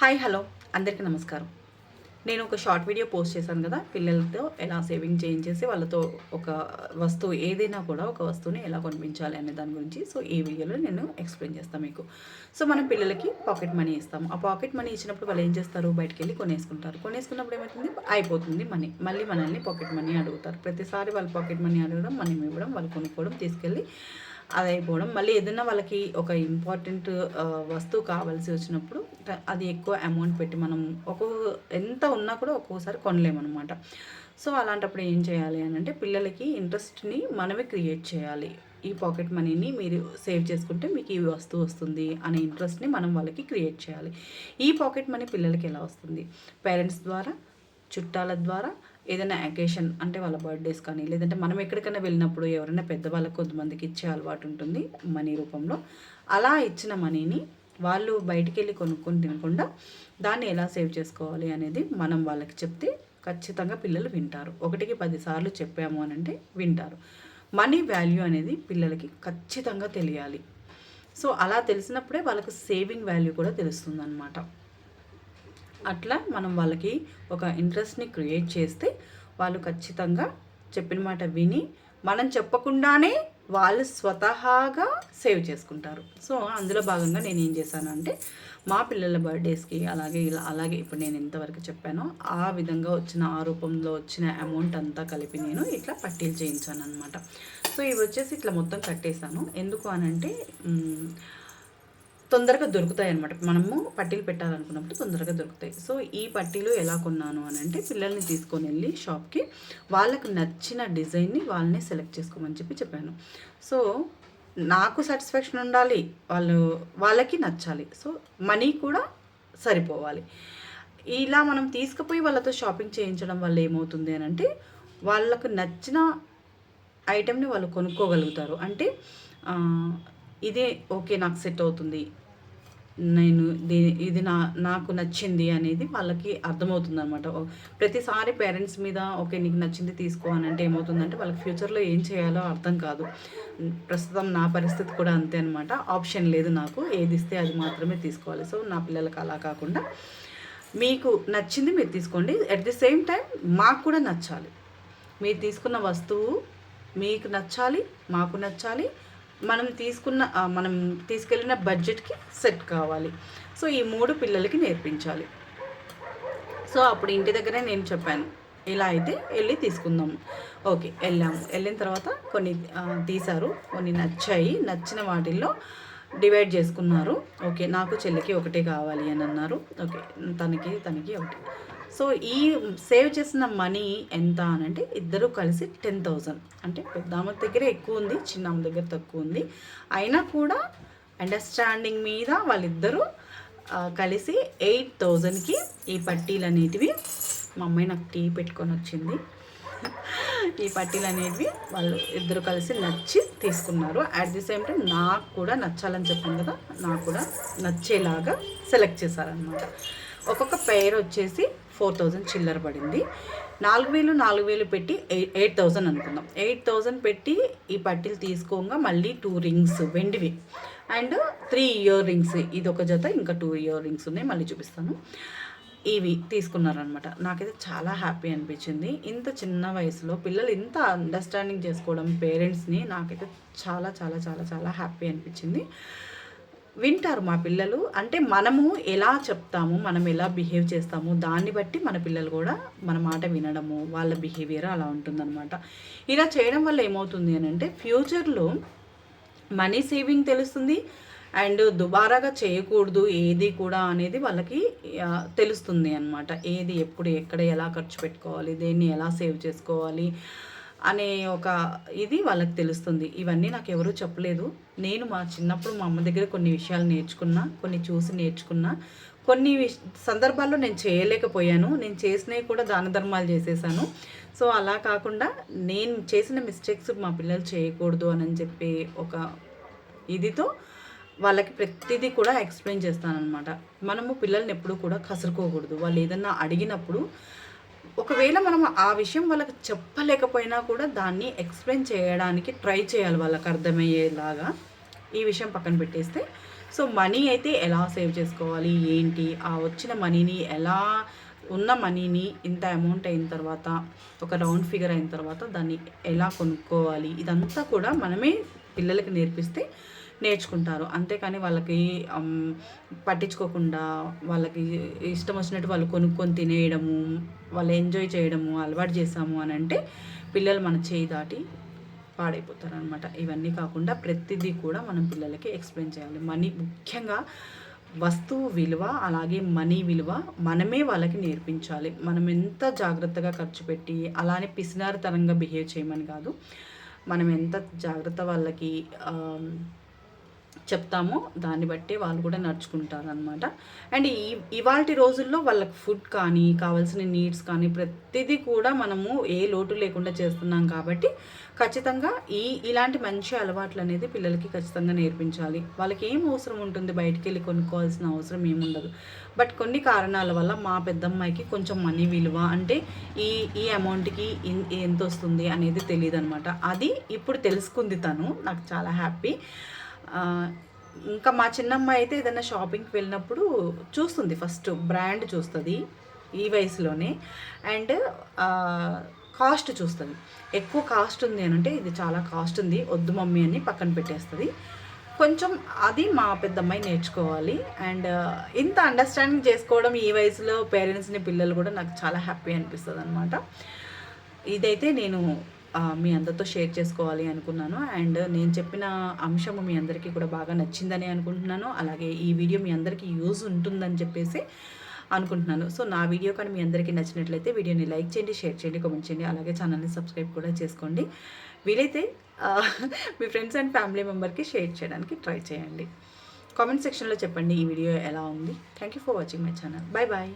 Hi hello. అందరికీ నమస్కారం. నేను ఒక షార్ట్ వీడియో పోస్ట్ చేశాను కదా పిల్లలతో ఎలా సేవింగ్ చేయించేసి వాళ్ళతో ఒక వస్తువు ఏదైనా కూడా ఒక వస్తువుని ఎలా కొనిపించాలి అనే దాని గురించి సో ఈ వీడియోలో నేను ఎక్స్ప్లెయిన్ చేస్తాను మీకు. సో మనం పిల్లలకి పాకెట్ మనీ ఇస్తాము. ఆ పాకెట్ మనీ ఇచ్చినప్పుడు వాళ్ళు ఏం చేస్తారు? బయటికి వెళ్ళి కొనేసుకుంటారు. కొనేసుకున్నప్పుడు ఏమవుతుంది అయిపోతుంది మనీ. మళ్ళీ మనల్ని పాకెట్ మనీ అడుగుతారు. ప్రతిసారి వాళ్ళు పాకెట్ మనీ అడగడం మనీ ఇవ్వడం వాళ్ళు కొనుక్కోవడం తీసుకెళ్ళి అది అయిపోవడం. మళ్ళీ ఏదైనా వాళ్ళకి ఒక ఇంపార్టెంట్ వస్తువు కావాల్సి వచ్చినప్పుడు అది ఎక్కువ అమౌంట్ పెట్టి మనం ఒక్కొక్క ఎంత ఉన్నా కూడా ఒక్కోసారి కొనలేమన్నమాట. సో అలాంటప్పుడు ఏం చేయాలి అని అంటే పిల్లలకి ఇంట్రెస్ట్ని మనమే క్రియేట్ చేయాలి. ఈ పాకెట్ మనీని మీరు సేవ్ చేసుకుంటే మీకు ఈ వస్తువు వస్తుంది అనే ఇంట్రెస్ట్ని మనం వాళ్ళకి క్రియేట్ చేయాలి. ఈ పాకెట్ మనీ పిల్లలకి ఎలా వస్తుంది? పేరెంట్స్ ద్వారా చుట్టాల ద్వారా ఏదైనా అకేషన్ అంటే వాళ్ళ బర్త్డేస్ కానీ లేదంటే మనం ఎక్కడికైనా వెళ్ళినప్పుడు ఎవరైనా పెద్దవాళ్ళకి కొంతమందికి ఇచ్చే అలవాటు ఉంటుంది మనీ రూపంలో. అలా ఇచ్చిన మనీని వాళ్ళు బయటికి వెళ్ళి కొనుక్కొని తినకుండా దాన్ని ఎలా సేవ్ చేసుకోవాలి అనేది మనం వాళ్ళకి చెప్తే ఖచ్చితంగా పిల్లలు వింటారు. ఒకటికి పదిసార్లు చెప్పాము అని అంటే వింటారు. మనీ వాల్యూ అనేది పిల్లలకి ఖచ్చితంగా తెలియాలి. సో అలా తెలిసినప్పుడే వాళ్ళకి సేవింగ్ వాల్యూ కూడా తెలుస్తుంది అనమాట అట్లా మనం వాళ్ళకి ఒక ఇంట్రెస్ట్ని క్రియేట్ చేస్తే వాళ్ళు ఖచ్చితంగా చెప్పిన మాట విని మనం చెప్పకుండానే వాళ్ళు స్వతహాగా సేవ్ చేసుకుంటారు. సో అందులో భాగంగా నేను ఏం చేశానంటే మా పిల్లల బర్త్డేస్కి అలాగే ఇలా అలాగే ఇప్పుడు నేను ఎంతవరకు చెప్పానో ఆ విధంగా వచ్చిన ఆ రూపంలో వచ్చిన అమౌంట్ అంతా కలిపి నేను ఇట్లా పట్టీలు చేయించాను అనమాట సో ఇవి వచ్చేసి ఇట్లా మొత్తం కట్టేశాను. ఎందుకు అనంటే తొందరగా దొరుకుతాయి అనమాట మనము పట్టీలు పెట్టాలనుకున్నప్పుడు తొందరగా దొరుకుతాయి. సో ఈ పట్టీలు ఎలా కొన్నాను అని అంటే పిల్లల్ని తీసుకొని వెళ్ళి షాప్కి వాళ్ళకు నచ్చిన డిజైన్ని వాళ్ళని సెలెక్ట్ చేసుకోమని చెప్పి చెప్పాను. సో నాకు సాటిస్ఫాక్షన్ ఉండాలి. వాళ్ళు వాళ్ళకి నచ్చాలి. సో మనీ కూడా సరిపోవాలి. ఇలా మనం తీసుకుపోయి వాళ్ళతో షాపింగ్ చేయించడం వల్ల ఏమవుతుంది అని అంటే వాళ్ళకు నచ్చిన ఐటెంని వాళ్ళు కొనుక్కోగలుగుతారు. అంటే ఇదే ఓకే నాకు సెట్ అవుతుంది. నేను దీ ఇది నా నాకు నచ్చింది అనేది వాళ్ళకి అర్థమవుతుంది అనమాట ప్రతిసారి పేరెంట్స్ మీద ఓకే నీకు నచ్చింది తీసుకో అని అంటే ఏమవుతుందంటే వాళ్ళకి ఫ్యూచర్లో ఏం చేయాలో అర్థం కాదు. ప్రస్తుతం నా పరిస్థితి కూడా అంతే అనమాట ఆప్షన్ లేదు నాకు. ఏది ఇస్తే అది మాత్రమే తీసుకోవాలి. సో నా పిల్లలకు అలా కాకుండా మీకు నచ్చింది మీరు తీసుకోండి. అట్ ది సేమ్ టైం మాకు కూడా నచ్చాలి. మీరు తీసుకున్న వస్తువు మీకు నచ్చాలి మాకు నచ్చాలి. మనం తీసుకున్న మనం తీసుకెళ్ళిన బడ్జెట్కి సెట్ కావాలి. సో ఈ మూడు పిల్లలకి నేర్పించాలి. సో అప్పుడు ఇంటి దగ్గరే నేను చెప్పాను. ఇలా అయితే వెళ్ళి తీసుకుందాం. ఓకే వెళ్ళాము వెళ్ళిన తర్వాత కొన్ని తీశారు. కొన్ని నచ్చాయి. నచ్చిన వాటిల్లో డివైడ్ చేసుకున్నారు. ఓకే నాకు చెల్లికి ఒకటే కావాలి అని అన్నారు. ఓకే తనకి తనకి ఒకటి. సో ఈ సేవ్ చేసిన మనీ ఎంత అని అంటే ఇద్దరు కలిసి టెన్ థౌజండ్ అంటే పెద్ద దగ్గర ఎక్కువ ఉంది చిన్న అమ్మ దగ్గర తక్కువ ఉంది. అయినా కూడా అండర్స్టాండింగ్ మీద వాళ్ళిద్దరూ కలిసి ఎయిట్ థౌజండ్కి ఈ పట్టీలు అనేటివి మా అమ్మాయి నాకు టీ పెట్టుకొని వచ్చింది. ఈ పట్టీలు అనేటివి వాళ్ళు ఇద్దరు కలిసి నచ్చి తీసుకున్నారు. అట్ ది సేమ్ టైం నాకు కూడా నచ్చాలని చెప్పాను కదా నాకు కూడా నచ్చేలాగా సెలెక్ట్ చేశారనమాట ఒక్కొక్క పేరు వచ్చేసి ఫోర్ థౌజండ్ చిల్లర పడింది. నాలుగు వేలు నాలుగు వేలు పెట్టి ఎయిట్ ఎయిట్ థౌజండ్ అనుకుందాం. ఎయిట్ థౌజండ్ పెట్టి ఈ పట్టీలు తీసుకోగా మళ్ళీ టూ రింగ్స్ వెండివి. అండ్ త్రీ ఇయర్ రింగ్స్ ఇది ఒక జత ఇంకా టూ ఇయర్ రింగ్స్ ఉన్నాయి మళ్ళీ చూపిస్తాను. ఇవి తీసుకున్నారనమాట నాకైతే చాలా హ్యాపీ అనిపించింది. ఇంత చిన్న వయసులో పిల్లలు ఇంత అండర్స్టాండింగ్ చేసుకోవడం పేరెంట్స్ని నాకైతే చాలా చాలా చాలా చాలా హ్యాపీ అనిపించింది. వింటారు మా పిల్లలు. అంటే మనము ఎలా చెప్తాము మనం ఎలా బిహేవ్ చేస్తాము దాన్ని బట్టి మన పిల్లలు కూడా మన మాట వినడము వాళ్ళ బిహేవియర్ అలా ఉంటుందన్నమాట. ఇలా చేయడం వల్ల ఏమవుతుంది అని అంటే ఫ్యూచర్లో మనీ సేవింగ్ తెలుస్తుంది అండ్ దుబారాగా చేయకూడదు ఏది కూడా అనేది వాళ్ళకి తెలుస్తుంది అనమాట ఏది ఎప్పుడు ఎక్కడ ఎలా ఖర్చు పెట్టుకోవాలి దేన్ని ఎలా సేవ్ చేసుకోవాలి అనే ఒక ఇది వాళ్ళకి తెలుస్తుంది. ఇవన్నీ నాకు ఎవరూ చెప్పలేదు. నేను మా చిన్నప్పుడు మా అమ్మ దగ్గర కొన్ని విషయాలు నేర్చుకున్నా కొన్ని చూసి నేర్చుకున్నా. కొన్ని విష్ సందర్భాల్లో నేను చేయలేకపోయాను. నేను చేసినవి కూడా దాన ధర్మాలు చేసేసాను. సో అలా కాకుండా నేను చేసిన మిస్టేక్స్ మా పిల్లలు చేయకూడదు అని చెప్పి ఒక ఇదితో వాళ్ళకి ప్రతిదీ కూడా ఎక్స్ప్లెయిన్ చేస్తానన్నమాట. మనము పిల్లల్ని ఎప్పుడూ కూడా కసురుకోకూడదు. వాళ్ళు ఏదన్నా అడిగినప్పుడు ఒకవేళ మనం ఆ విషయం వాళ్ళకి చెప్పలేకపోయినా కూడా దాన్ని ఎక్స్ప్లెయిన్ చేయడానికి ట్రై చేయాలి వాళ్ళకి అర్థమయ్యేలాగా ఈ విషయం పక్కన పెట్టేస్తే. సో మనీ అయితే ఎలా సేవ్ చేసుకోవాలి? ఏంటి? ఆ వచ్చిన మనీని ఎలా ఉన్న మనీని ఇంత అమౌంట్ అయిన తర్వాత ఒక రౌండ్ ఫిగర్ అయిన తర్వాత దాన్ని ఎలా కొనుక్కోవాలి? ఇదంతా కూడా మనమే పిల్లలకి నేర్పిస్తే నేర్చుకుంటారు. అంతేకాని వాళ్ళకి పట్టించుకోకుండా వాళ్ళకి ఇష్టం వచ్చినట్టు వాళ్ళు కొనుక్కొని తినేయడము వాళ్ళు ఎంజాయ్ చేయడము అలవాటు చేసాము అని అంటే పిల్లలు మన చేయి దాటి పాడైపోతారు అనమాట ఇవన్నీ కాకుండా ప్రతిదీ కూడా మనం పిల్లలకి ఎక్స్ప్లెయిన్ చేయాలి. మనీ ముఖ్యంగా వస్తువు విలువ అలాగే మనీ విలువ మనమే వాళ్ళకి నేర్పించాలి. మనం ఎంత జాగ్రత్తగా ఖర్చు పెట్టి అలానే పిసినారితనంగా బిహేవ్ చేయమని కాదు. మనం ఎంత జాగ్రత్త వాళ్ళకి చెప్తామో దాన్ని బట్టి వాళ్ళు కూడా నడుచుకుంటారు అనమాట అండ్ ఈ ఇవాళ రోజుల్లో వాళ్ళకి ఫుడ్ కానీ కావాల్సిన నీడ్స్ కానీ ప్రతిదీ కూడా మనము ఏ లోటు లేకుండా చేస్తున్నాం కాబట్టి ఖచ్చితంగా ఈ ఇలాంటి మంచి అలవాట్లు అనేది పిల్లలకి ఖచ్చితంగా నేర్పించాలి. వాళ్ళకి ఏం అవసరం ఉంటుంది బయటికి వెళ్ళి కొనుక్కోవాల్సిన అవసరం ఏముండదు బట్ కొన్ని కారణాల వల్ల మా పెద్దమ్మాయికి కొంచెం మనీ విలువ అంటే ఈ ఈ అమౌంట్కి ఎంత వస్తుంది అనేది తెలియదు అనమాట అది ఇప్పుడు తెలుసుకుంది తను నాకు చాలా హ్యాపీ. ఇంకా మా చిన్నమ్మాయి అయితే ఏదైనా షాపింగ్కి వెళ్ళినప్పుడు చూస్తుంది ఫస్ట్ బ్రాండ్ చూస్తుంది ఈ వయసులోనే. అండ్ కాస్ట్ చూస్తుంది. ఎక్కువ కాస్ట్ ఉంది అని అంటే ఇది చాలా కాస్ట్ ఉంది వద్దు మమ్మీ అని పక్కన పెట్టేస్తుంది. కొంచెం అది మా పెద్దమ్మాయి నేర్చుకోవాలి. అండ్ ఇంత అండర్స్టాండింగ్ చేసుకోవడం ఈ వయసులో పేరెంట్స్ని పిల్లలు కూడా నాకు చాలా హ్యాపీ అనిపిస్తుంది అనమాట ఇదైతే నేను మీ అందరితో షేర్ చేసుకోవాలి అనుకున్నాను. అండ్ నేను చెప్పిన అంశము మీ అందరికీ కూడా బాగా నచ్చిందని అనుకుంటున్నాను. అలాగే ఈ వీడియో మీ అందరికీ యూజ్ ఉంటుందని చెప్పేసి అనుకుంటున్నాను. సో నా వీడియో కానీ మీ అందరికీ నచ్చినట్లయితే వీడియోని లైక్ చేయండి షేర్ చేయండి కామెంట్ చేయండి. అలాగే ఛానల్ని సబ్స్క్రైబ్ కూడా చేసుకోండి. వీలైతే మీ ఫ్రెండ్స్ అండ్ ఫ్యామిలీ మెంబర్కి షేర్ చేయడానికి ట్రై చేయండి. కామెంట్ సెక్షన్లో చెప్పండి ఈ వీడియో ఎలా ఉంది. Thank you for watching my channel. Bye bye